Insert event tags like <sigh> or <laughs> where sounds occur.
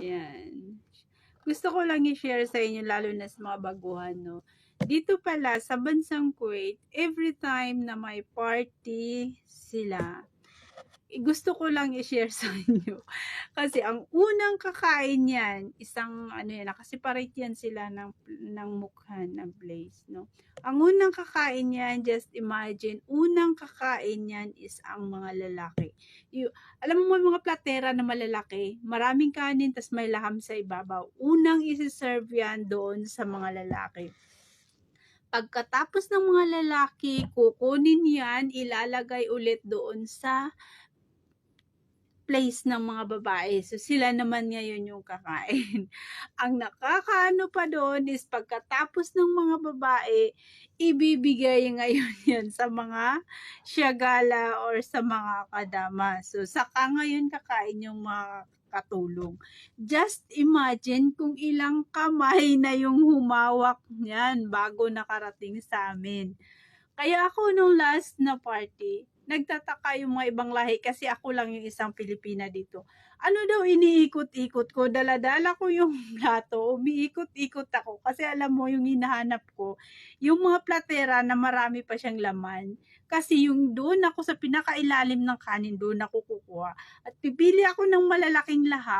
Yan. Gusto ko lang i-share sa inyo, lalo na sa mga baguhan, no? Dito pala, sa bansang Kuwait, every time na may party sila, gusto ko lang i-share <laughs> sa inyo. Kasi ang unang kakain yan, isang ano yan, nakasiparate yan sila ng, ng mukha ng place, no? Ang unang kakain yan, just imagine, unang kakain yan is ang mga lalaki. Yung, alam mo mga platera na malalaki, maraming kanin, tas may laham sa ibabaw. Unang isi-serve yan doon sa mga lalaki. Pagkatapos ng mga lalaki, kukunin yan, ilalagay ulit doon sa place ng mga babae. So, sila naman ngayon yung kakain. <laughs> Ang nakakaano pa doon is pagkatapos ng mga babae, ibibigay ngayon <laughs> yan sa mga syagala or sa mga kadama. So, saka ngayon kakain yung mga katulong. Just imagine kung ilang kamay na yung humawak niyan bago nakarating sa amin. Kaya ako nung last na party, nagtataka yung mga ibang lahi kasi ako lang yung isang Pilipina dito. Ano daw iniikot-ikot ko, daladala ko yung <laughs> plato, umiikot-ikot ako kasi alam mo yung hinahanap ko, yung mga platera na marami pa siyang laman. Kasi yung doon ako sa pinakailalim ng kanin, doon ako kukuha. At pipili ako ng malalaking laham